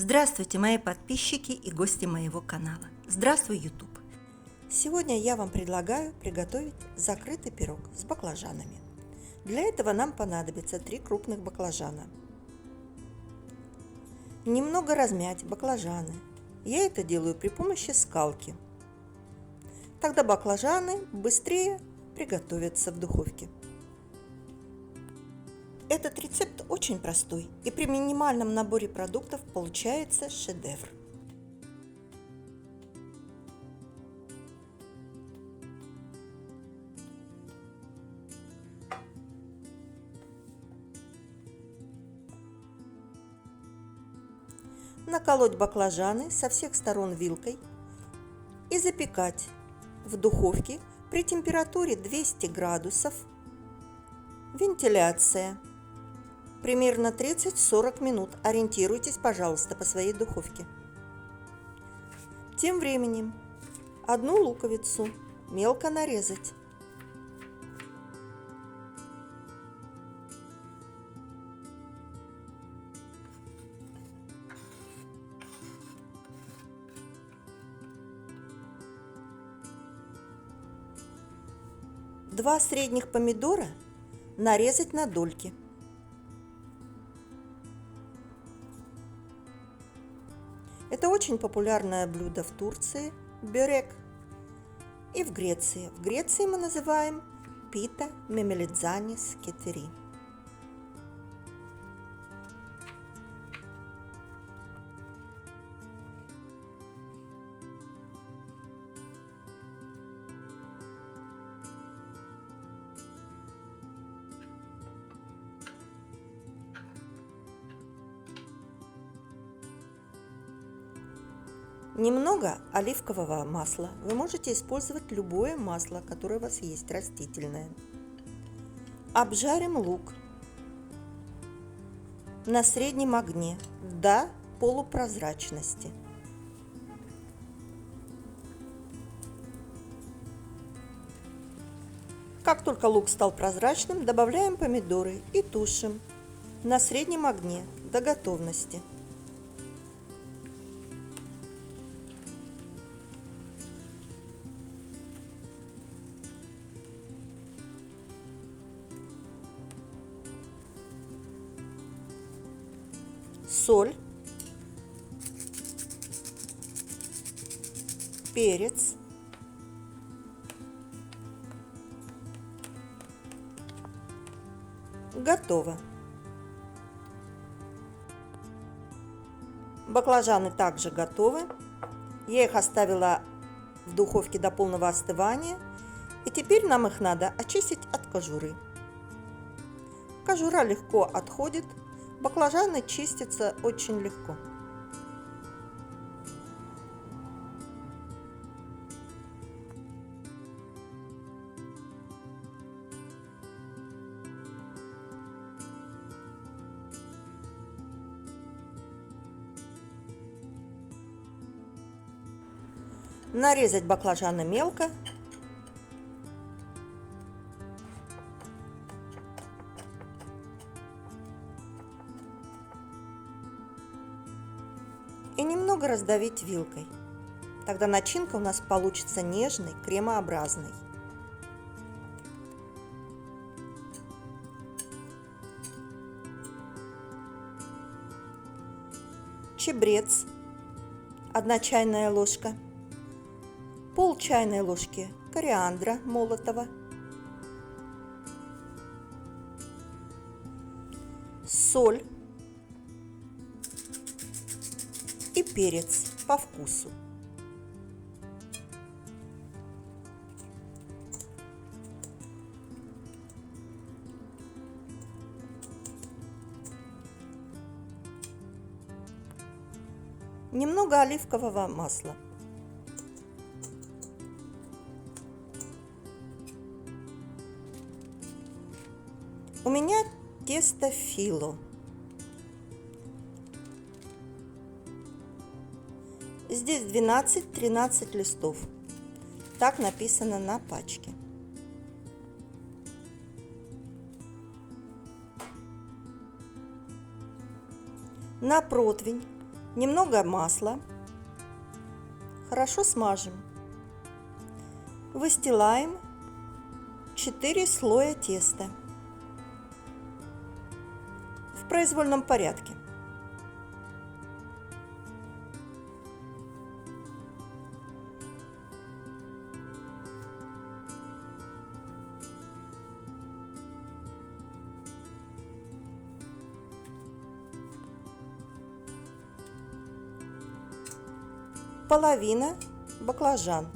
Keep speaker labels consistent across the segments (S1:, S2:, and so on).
S1: Здравствуйте, мои подписчики и гости моего канала. Здравствуй, YouTube. Сегодня я вам предлагаю приготовить закрытый пирог с баклажанами. Для этого нам понадобится 3 крупных баклажана. Немного размять баклажаны. Я это делаю при помощи скалки. Тогда баклажаны быстрее приготовятся в духовке. Этот рецепт очень простой и при минимальном наборе продуктов получается шедевр. Наколоть баклажаны со всех сторон вилкой и запекать в духовке при температуре 200 градусов. Вентиляция примерно 30-40 минут. Ориентируйтесь, пожалуйста, по своей духовке. Тем временем одну луковицу мелко нарезать. Два средних помидора нарезать на дольки. Очень популярное блюдо в Турции – бюрек. И в Греции. В Греции мы называем пита мемелидзанис кетери. Немного оливкового масла. Вы можете использовать любое масло, которое у вас есть, растительное. Обжарим лук на среднем огне до полупрозрачности. Как только лук стал прозрачным, добавляем помидоры и тушим на среднем огне до готовности. Соль, перец, готово. Баклажаны также готовы. Я их оставила в духовке до полного остывания. И теперь нам их надо очистить от кожуры. Кожура легко отходит, Баклажаны чистятся очень легко. Нарезать баклажаны мелко раздавить вилкой. Тогда начинка у нас получится нежной, кремообразной. Чебрец, 1 чайная ложка, пол чайной ложки кориандра молотого, соль и перец по вкусу. Немного оливкового масла. У меня тесто фило Здесь 12-13 листов. Так написано на пачке. На противень немного масла, хорошо смажем. Выстилаем 4 слоя теста в произвольном порядке. Половина баклажан.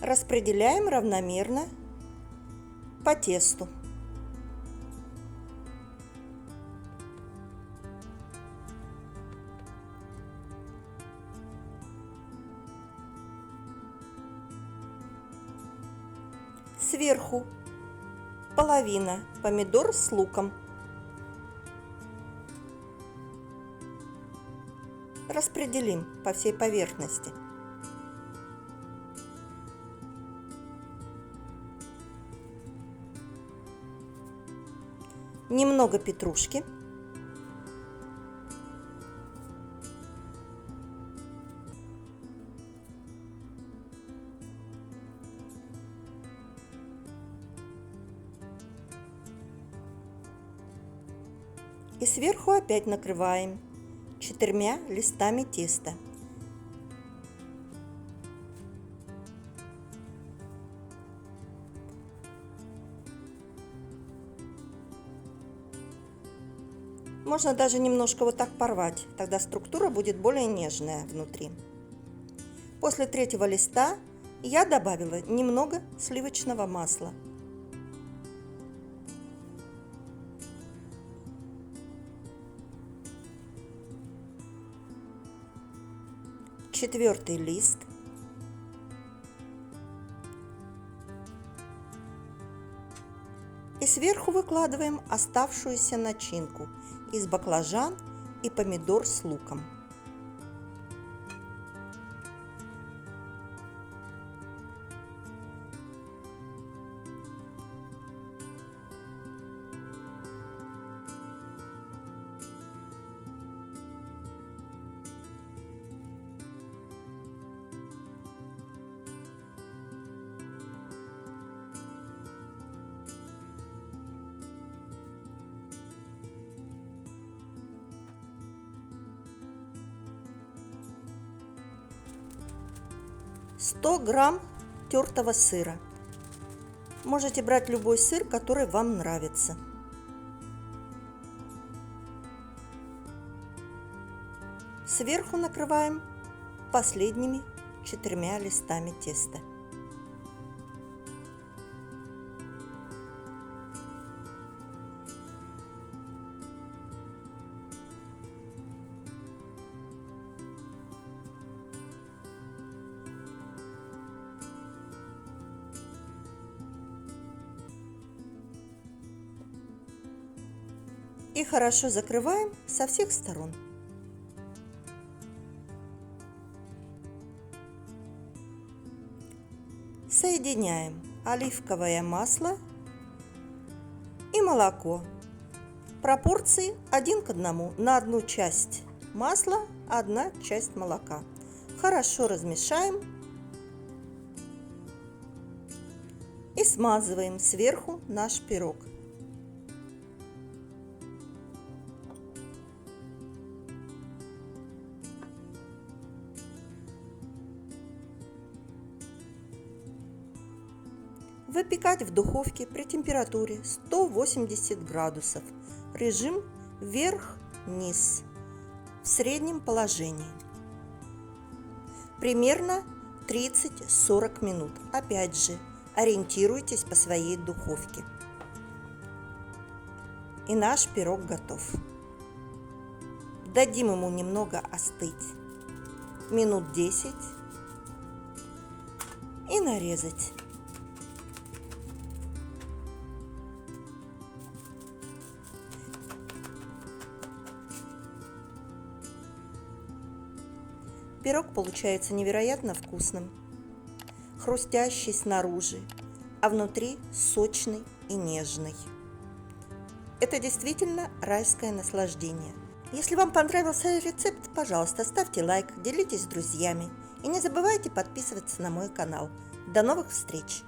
S1: Распределяем равномерно по тесту. Сверху половина помидор с луком. Распределим по всей поверхности. Немного петрушки. И сверху опять накрываем четырьмя листами теста. Можно даже немножко вот так порвать, тогда структура будет более нежная внутри. После третьего листа я добавила немного сливочного масла – четвертый лист, и сверху выкладываем оставшуюся начинку из баклажан и помидор с луком. Сто грамм тертого сыра. Можете брать любой сыр, который вам нравится. Сверху накрываем последними четырьмя листами теста. И хорошо закрываем со всех сторон. Соединяем оливковое масло и молоко. Пропорции один к одному на одну часть масла, одна часть молока. Хорошо размешаем и смазываем сверху наш пирог. Выпекать в духовке при температуре 180 градусов. Режим вверх-вниз в среднем положении. Примерно 30-40 минут. Опять же, ориентируйтесь по своей духовке. И наш пирог готов. Дадим ему немного остыть. Минут 10. И нарезать. Пирог получается невероятно вкусным, хрустящий снаружи, а внутри сочный и нежный. Это действительно райское наслаждение. Если вам понравился рецепт, пожалуйста, ставьте лайк, делитесь с друзьями и не забывайте подписываться на мой канал. До новых встреч!